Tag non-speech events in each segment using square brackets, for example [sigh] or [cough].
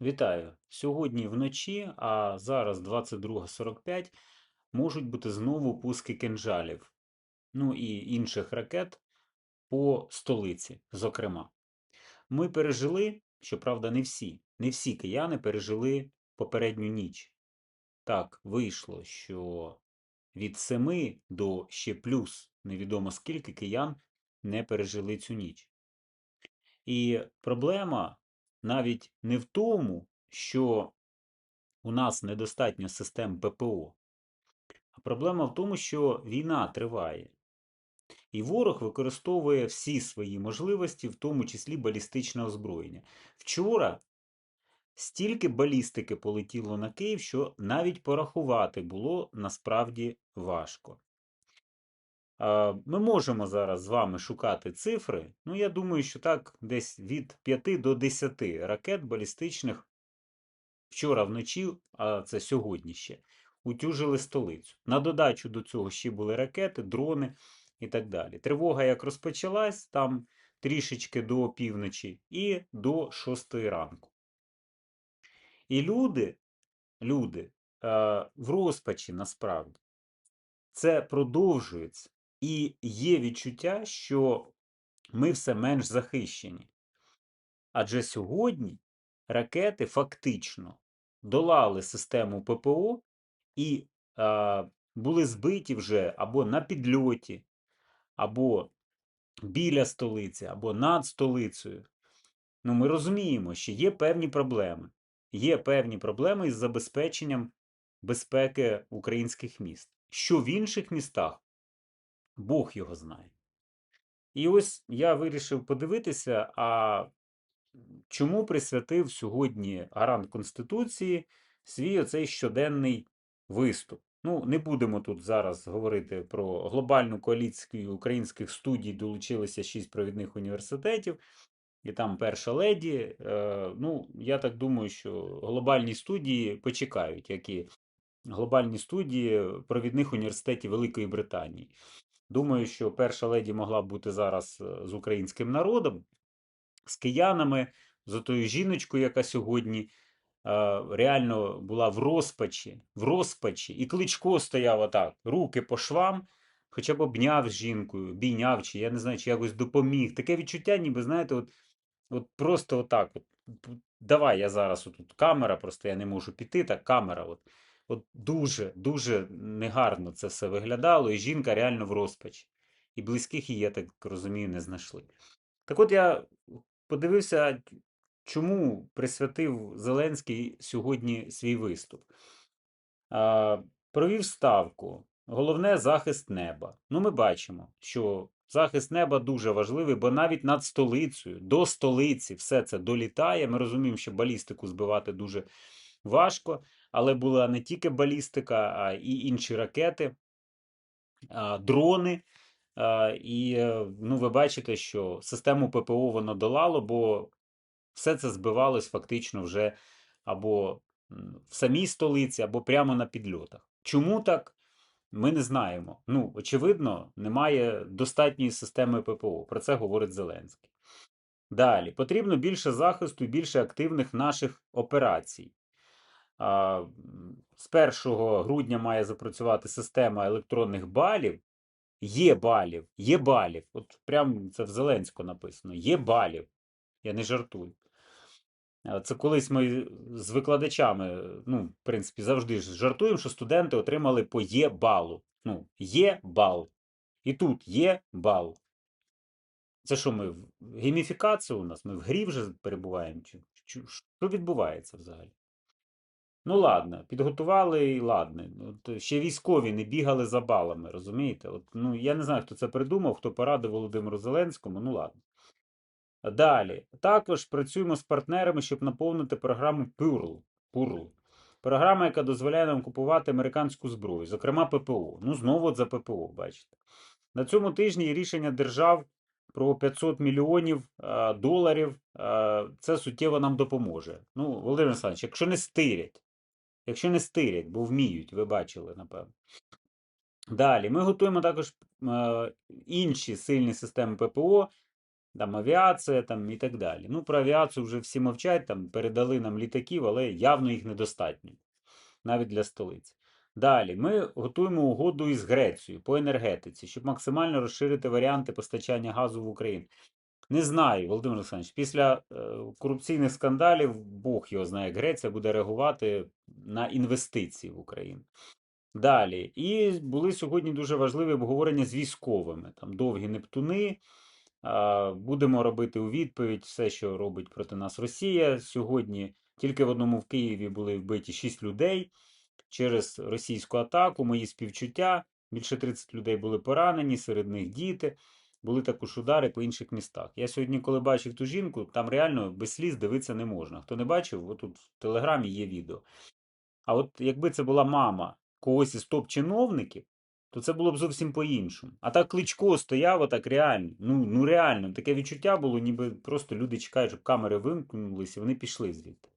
Вітаю! Сьогодні вночі, а зараз 22.45, можуть бути знову пуски кинжалів, ну і інших ракет по столиці, зокрема. Ми пережили, щоправда, не всі, не всі кияни пережили попередню ніч. Так, вийшло, що від 7 до ще плюс невідомо скільки киян не пережили цю ніч. І проблема навіть не в тому, що у нас недостатньо систем ППО, а проблема в тому, що війна триває. І ворог використовує всі свої можливості, в тому числі балістичне озброєння. Вчора стільки балістики полетіло на Київ, що навіть порахувати було насправді важко. Ми можемо зараз з вами шукати цифри. Ну, я думаю, що так, десь від 5 до 10 ракет балістичних вчора вночі, а це сьогодні ще, утюжили столицю. На додачу до цього ще були ракети, дрони і так далі. Тривога як розпочалась там трішечки до півночі і до 6 ранку. І люди, люди в розпачі насправді, це продовжується. І є відчуття, що ми все менш захищені. Адже сьогодні ракети фактично долали систему ППО і а, були збиті вже або на підльоті, або біля столиці, або над столицею. Ну, Ми розуміємо, що є певні проблеми. Є певні проблеми із забезпеченням безпеки українських міст. Що в інших містах Бог його знає. І ось я вирішив подивитися, а чому присвятив сьогодні гарант Конституції свій оцей щоденний виступ. Ну, не будемо тут зараз говорити про глобальну коаліцію українських студій, долучилися шість провідних університетів, і там перша леді. Е, ну, я так думаю, що глобальні студії почекають, як і глобальні студії провідних університетів Великої Британії. Думаю, що перша леді могла б бути зараз е, з українським народом, з киянами, з тою жіночкою, яка сьогодні е, реально була в розпачі, в розпачі, і кличко стояв отак, руки по швам, хоча б обняв з жінкою, бійняв, чи я не знаю, чи якось допоміг. Таке відчуття, ніби, знаєте, от от просто отак. от, Давай я зараз отут камера, просто я не можу піти, так камера. от. От дуже, дуже негарно це все виглядало, і жінка реально в розпачі. І близьких її, я так розумію, не знайшли. Так от я подивився, чому присвятив Зеленський сьогодні свій виступ. А, Провів ставку. Головне захист неба. Ну, ми бачимо, що захист неба дуже важливий, бо навіть над столицею, до столиці все це долітає. Ми розуміємо, що балістику збивати дуже важко але була не тільки балістика, а і інші ракети, дрони. І е, ну, ви бачите, що систему ППО воно долало, бо все це збивалось фактично вже або в самій столиці, або прямо на підльотах. Чому так? Ми не знаємо. Ну, очевидно, немає достатньої системи ППО. Про це говорить Зеленський. Далі потрібно більше захисту і більше активних наших операцій. З 1 грудня має запрацювати система електронних балів. Є балів, є балів. От прямо це в Зеленську написано: є балів. Я не жартую. Це колись ми з викладачами, ну, в принципі, завжди жартуємо, що студенти отримали по є балу. Ну, є бал. І тут є бал. Це що ми в гейміфікацію у нас? Ми в грі вже перебуваємо? Що відбувається взагалі? Ну, ладно, підготували і ладно. От Ще військові не бігали за балами, розумієте? От, ну, Я не знаю, хто це придумав, хто порадив Володимиру Зеленському, ну ладно. Далі. Також працюємо з партнерами, щоб наповнити програму PURL. PURL. Програма, яка дозволяє нам купувати американську зброю, зокрема ППО. Ну, знову от за ППО, бачите. На цьому тижні рішення держав про 500 мільйонів доларів. Це суттєво нам допоможе. Ну, Володимир Олександрович, якщо не стирять. Якщо не стирять, бо вміють, ви бачили, напевно. Далі, ми готуємо також е, інші сильні системи ППО, там авіація там, і так далі. Ну, про авіацію вже всі мовчать, там передали нам літаків, але явно їх недостатньо, навіть для столиці. Далі, ми готуємо угоду із Грецією по енергетиці, щоб максимально розширити варіанти постачання газу в Україну. Не знаю, Володимир Олександрович, після е, корупційних скандалів Бог його знає, як Греція буде реагувати на інвестиції в Україну. Далі. І були сьогодні дуже важливі обговорення з військовими. Там довгі Нептуни. Будемо робити у відповідь все, що робить проти нас Росія. Сьогодні тільки в одному в Києві були вбиті 6 людей через російську атаку. Мої співчуття. Більше 30 людей були поранені, серед них діти. Були також удари по інших містах. Я сьогодні, коли бачив ту жінку, там реально без сліз дивитися не можна. Хто не бачив, отут в телеграмі є відео. А от якби це була мама когось із топ-чиновників, то це було б зовсім по-іншому. А так Кличко стояв отак реально. Ну, ну реально, таке відчуття було, ніби просто люди чекають, щоб камери вимкнулися, і вони пішли звідти.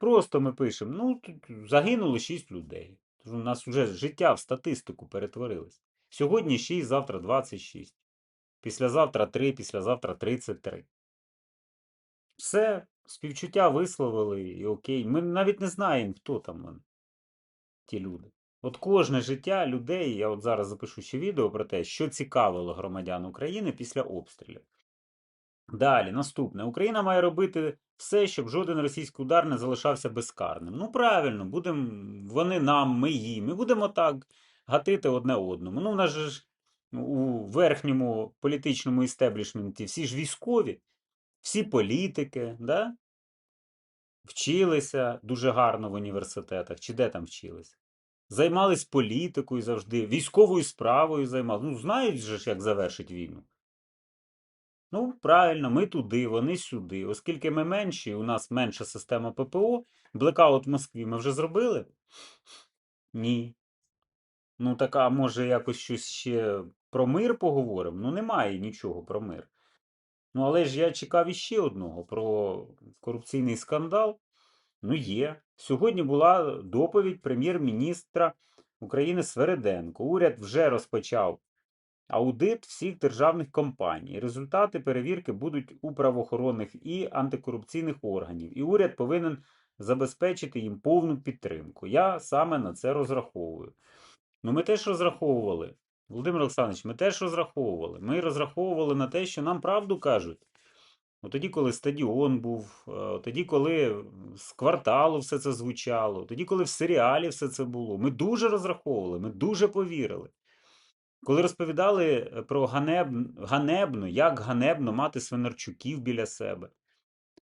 Просто ми пишемо: ну, загинуло 6 людей. Тож У нас вже життя в статистику перетворилось. Сьогодні 6, завтра 26. Післязавтра 3, післязавтра 33. Все, співчуття висловили і окей. Ми навіть не знаємо, хто там ті люди. От кожне життя людей, я от зараз запишу ще відео про те, що цікавило громадян України після обстрілів. Далі, наступне. Україна має робити все, щоб жоден російський удар не залишався безкарним. Ну, правильно, будемо вони нам, ми їм. Ми будемо так гатити одне одному. Ну, в нас ж у верхньому політичному істеблішменті всі ж військові, всі політики, да? вчилися дуже гарно в університетах, чи де там вчилися. Займались політикою завжди, військовою справою займалися. Ну, знають же ж, як завершить війну. Ну, правильно, ми туди, вони сюди. Оскільки ми менші, у нас менша система ППО, блекаут в Москві ми вже зробили? Ні. Ну, так, а може якось щось ще про мир поговоримо? Ну, немає нічого про мир. Ну, але ж я чекав іще одного про корупційний скандал. Ну, є. Сьогодні була доповідь прем'єр-міністра України Свереденко. Уряд вже розпочав аудит всіх державних компаній. Результати перевірки будуть у правоохоронних і антикорупційних органів. І уряд повинен забезпечити їм повну підтримку. Я саме на це розраховую. Ну, ми теж розраховували. Володимир Олександрович, ми теж розраховували. Ми розраховували на те, що нам правду кажуть. От тоді, коли стадіон був, е, тоді, коли з кварталу все це звучало, тоді, коли в серіалі все це було. Ми дуже розраховували, ми дуже повірили. Коли розповідали е, про ганеб... ганебно, як ганебно мати свинарчуків біля себе.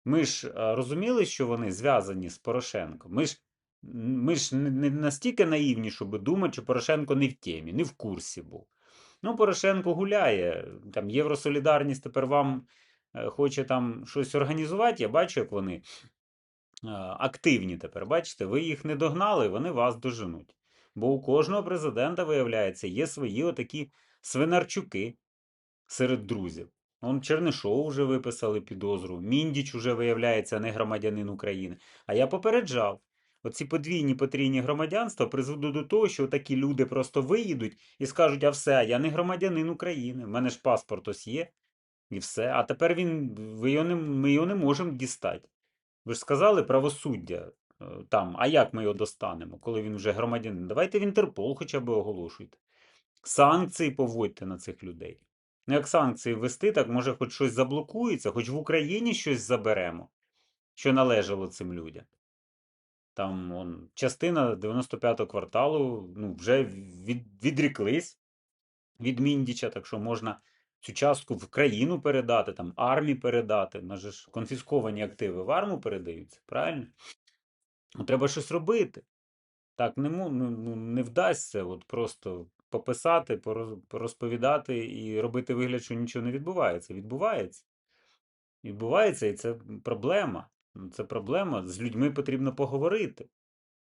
Ми ж е, розуміли, що вони зв'язані з Порошенком. Ми ж ми ж не настільки наївні, щоб думати, що Порошенко не в темі, не в курсі був. Ну, Порошенко гуляє. Там Євросолідарність тепер вам е, хоче там щось організувати. Я бачу, як вони активні тепер. Бачите, ви їх не догнали, вони вас доженуть. Бо у кожного президента, виявляється, є свої отакі свинарчуки серед друзів. Он Чернишов вже виписали підозру, Міндіч уже виявляється не громадянин України. А я попереджав. Оці подвійні потрійні громадянства призведуть до того, що такі люди просто виїдуть і скажуть, а все, я не громадянин України, в мене ж паспорт ось є, і все. А тепер він, ви його не, ми його не можемо дістати. Ви ж сказали правосуддя. Е, там, а як ми його достанемо, коли він вже громадянин? Давайте в Інтерпол хоча б оголошуйте. Санкції поводьте на цих людей. Ну, як санкції ввести, так може хоч щось заблокується, хоч в Україні щось заберемо, що належало цим людям. Там он, частина 95-го кварталу ну, вже від, відріклись від Міндіча, так що можна цю частку в країну передати, там армії передати. У ж конфісковані активи в арму передаються, правильно? Ну, треба щось робити. Так не ну, ну, не вдасться от просто пописати, порозповідати і робити вигляд, що нічого не відбувається. Відбувається. Відбувається, і це проблема. Це проблема. З людьми потрібно поговорити.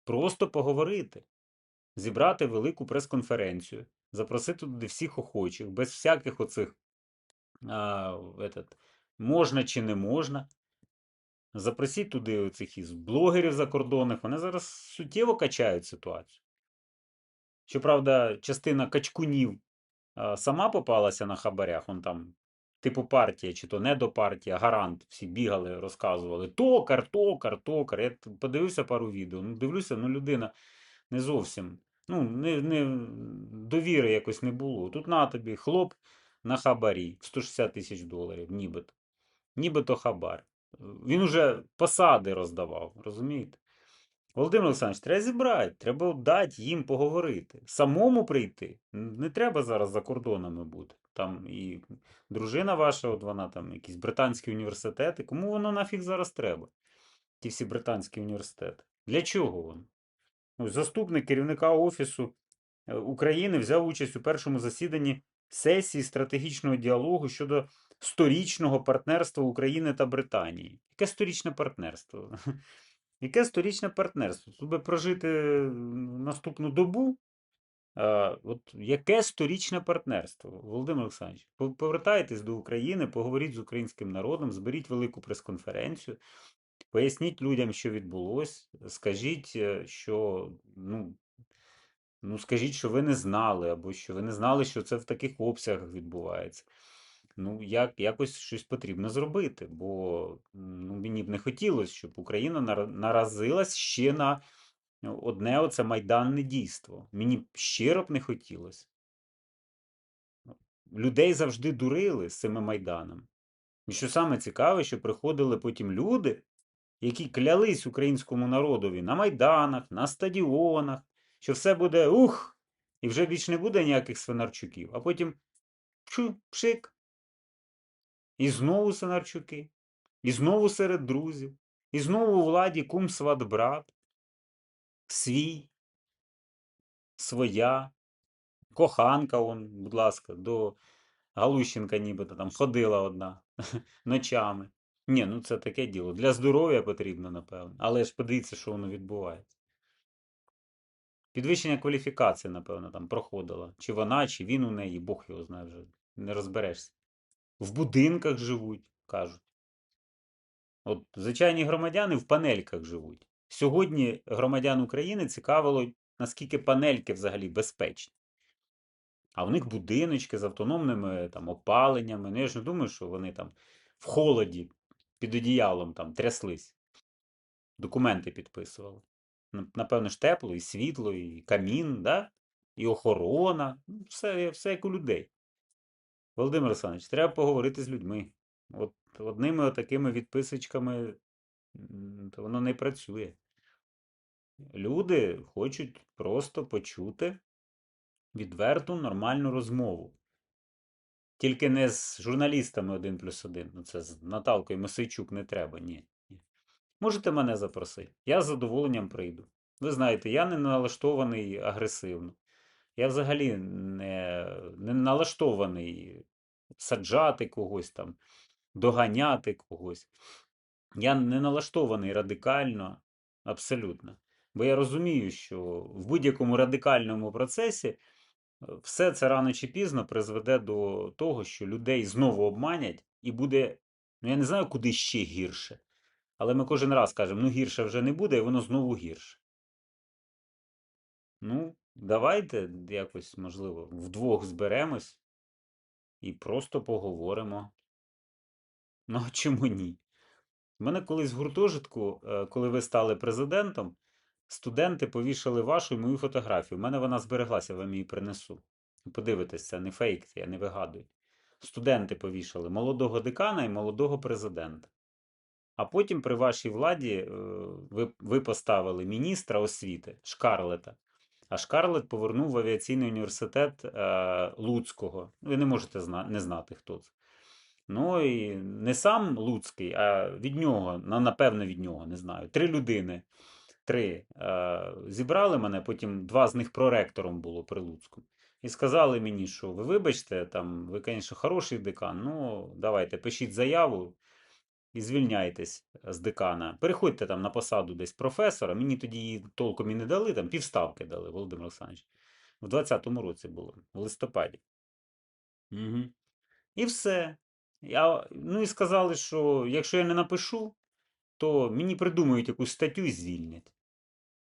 Просто поговорити. Зібрати велику прес-конференцію, запросити туди всіх охочих, без всяких оцих а, этот, можна чи не можна. Запросіть туди оцих із блогерів закордонних, вони зараз суттєво качають ситуацію. Щоправда, частина качкунів а, сама попалася на хабарях, он там Типу партія, чи то не до партія, гарант. Всі бігали, розказували. Токар, токар, токар. Я подивився пару відео. Ну, дивлюся, ну людина не зовсім. Ну, не, не, довіри якось не було. Тут на тобі хлоп на хабарі 160 тисяч доларів, нібито. Нібито хабар. Він уже посади роздавав, розумієте? Володимир Олександрович, треба зібрати, треба дати їм поговорити. Самому прийти. Не треба зараз за кордонами бути. Там і дружина ваша, от вона там, якісь британські університети. Кому воно нафіг зараз треба? Ті всі британські університети. Для чого воно? Ось Заступник керівника Офісу е, України взяв участь у першому засіданні сесії стратегічного діалогу щодо сторічного партнерства України та Британії. Яке сторічне партнерство? [laughs] Яке сторічне партнерство? Би прожити наступну добу. От яке сторічне партнерство? Володимир Олександрович, повертайтесь до України, поговоріть з українським народом, зберіть велику прес-конференцію, поясніть людям, що відбулось, скажіть, е, що ну, ну, скажіть, що ви не знали, або що ви не знали, що це в таких обсягах відбувається. Ну, як, якось щось потрібно зробити, бо ну, мені б не хотілося, щоб Україна нара- наразилась ще на одне оце майданне дійство. Мені б щиро б не хотілося. Людей завжди дурили з цими майданами. І що саме цікаве, що приходили потім люди, які клялись українському народові на майданах, на стадіонах, що все буде ух, і вже більш не буде ніяких свинарчуків, а потім пшу, пшик. І знову свинарчуки, і знову серед друзів, і знову у владі кум сват брат, свій, своя, коханка, он, будь ласка, до Галущенка нібито там ходила одна [laughs] ночами. Ні, ну це таке діло. Для здоров'я потрібно, напевно. Але ж подивіться, що воно відбувається. Підвищення кваліфікації, напевно, там проходила. Чи вона, чи він у неї, Бог його знає вже. Не розберешся. В будинках живуть, кажуть. От звичайні громадяни в панельках живуть. Сьогодні громадян України цікавило, наскільки панельки взагалі безпечні. А в них будиночки з автономними там, опаленнями. Ну я ж не думаю, що вони там в холоді під одіялом там тряслись. Документи підписували. Напевно ж тепло, і світло, і камін, да? і охорона. Ну, Все, все як у людей. Володимир Олександрович, треба поговорити з людьми. От одними такими відписочками то воно не працює. Люди хочуть просто почути відверту нормальну розмову. Тільки не з журналістами один плюс один. Ну, це з Наталкою Мосейчук не треба, ні. Можете мене запросити. Я з задоволенням прийду. Ви знаєте, я не налаштований агресивно. Я взагалі не, не налаштований саджати когось там, доганяти когось. Я не налаштований радикально, абсолютно. Бо я розумію, що в будь-якому радикальному процесі е, все це рано чи пізно призведе до того, що людей знову обманять, і буде, ну я не знаю, куди ще гірше. Але ми кожен раз кажемо, ну гірше вже не буде, і воно знову гірше. Ну, давайте якось, можливо, вдвох зберемось і просто поговоримо. [laughs] Ну, а чому ні? У мене колись в гуртожитку, е, коли ви стали президентом, студенти повішали вашу і мою фотографію. У мене вона збереглася, я вам її принесу. Подивитесь, це не фейк, я не вигадую. Студенти повішали молодого декана і молодого президента. А потім при вашій владі е, ви, ви поставили міністра освіти Шкарлета. А Шкарлет повернув в авіаційний університет е, Луцького. Ви не можете зна не знати, хто це. Ну і не сам Луцький, а від нього, на, напевно, від нього, не знаю. Три людини. Три е, зібрали мене, потім два з них проректором було при Луцькому. І сказали мені, що ви вибачте, там, ви, звісно, хороший декан, ну давайте пишіть заяву і звільняйтесь з декана. Переходьте там на посаду десь професора. Мені тоді її толком і не дали, там півставки дали, Володимир Олександрович. В 20-му році було, в листопаді. Угу. І все. Я, ну і сказали, що якщо я не напишу, то мені придумають якусь статтю і звільнять.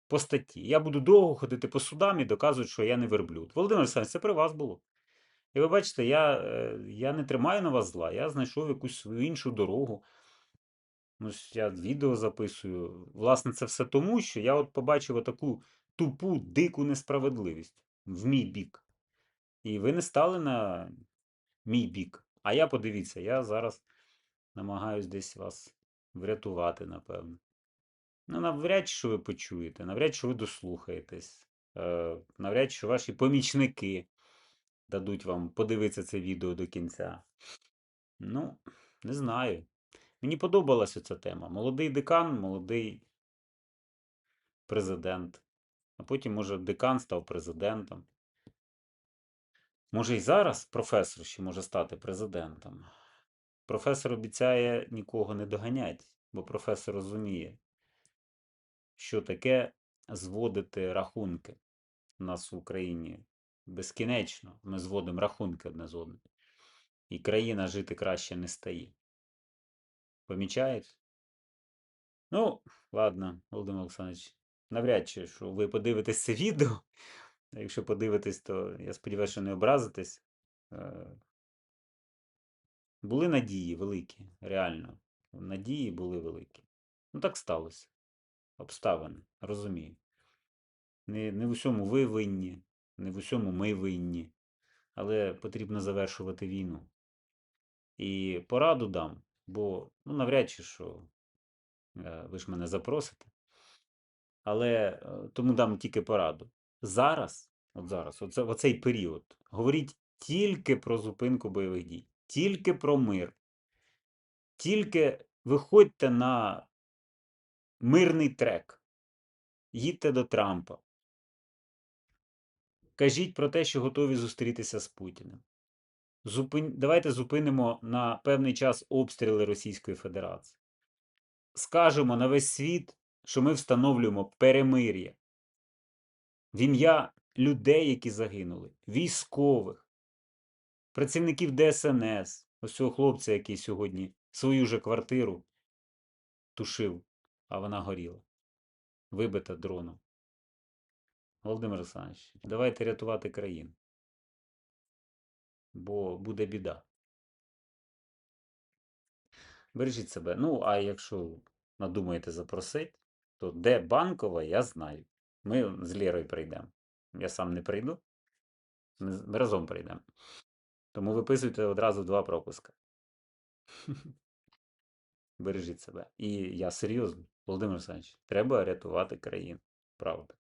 По статті. Я буду довго ходити по судам і доказувати, що я не верблюд. Володимир Олександрович, це при вас було. І ви бачите, я, е, я не тримаю на вас зла, я знайшов якусь свою іншу дорогу. Ну, я відео записую. Власне, це все тому, що я от побачив таку тупу, дику несправедливість в мій бік. І ви не стали на мій бік. А я подивіться, я зараз намагаюсь десь вас врятувати, напевно. Ну, навряд що ви почуєте, навряд чи ви дослухаєтесь, е, навряд чи ваші помічники дадуть вам подивитися це відео до кінця. Ну, не знаю. Мені подобалася ця тема. Молодий декан, молодий президент. А потім, може, декан став президентом. Може, і зараз професор ще може стати президентом. Професор обіцяє нікого не доганять, бо професор розуміє, що таке зводити рахунки у нас в Україні. Безкінечно ми зводимо рахунки одне з одним. І країна жити краще не стає. Помічаєте? Ну, ладно, Володимир Олександрович, навряд чи що ви подивитесь це відео. Якщо подивитесь, то я сподіваюся, що не образитесь. Е, Були надії великі, реально. Надії були великі. Ну, так сталося. Обставини, розумію. Не, не в усьому ви винні, не в усьому ми винні. Але потрібно завершувати війну. І пораду дам, бо ну, навряд чи що е, ви ж мене запросите. Але е, тому дам тільки пораду. Зараз, от зараз, оце, оцей період, говоріть тільки про зупинку бойових дій, тільки про мир. Тільки виходьте на мирний трек, їдьте до Трампа. Кажіть про те, що готові зустрітися з Путіним. Зупин... Давайте зупинимо на певний час обстріли Російської Федерації. Скажемо на весь світ, що ми встановлюємо перемир'я в ім'я людей, які загинули, військових, працівників ДСНС, ось цього хлопця, який сьогодні свою же квартиру тушив, а вона горіла, вибита дроном. Володимир Олександрович, давайте рятувати країну, бо буде біда. Бережіть себе. Ну, а якщо надумаєте запросити, то де банкова, я знаю. Ми з Лєрою прийдемо. Я сам не прийду. Ми, разом прийдемо. Тому виписуйте одразу два пропуска. Бережіть себе. І я серйозно, Володимир Олександрович, треба рятувати країну. Правда.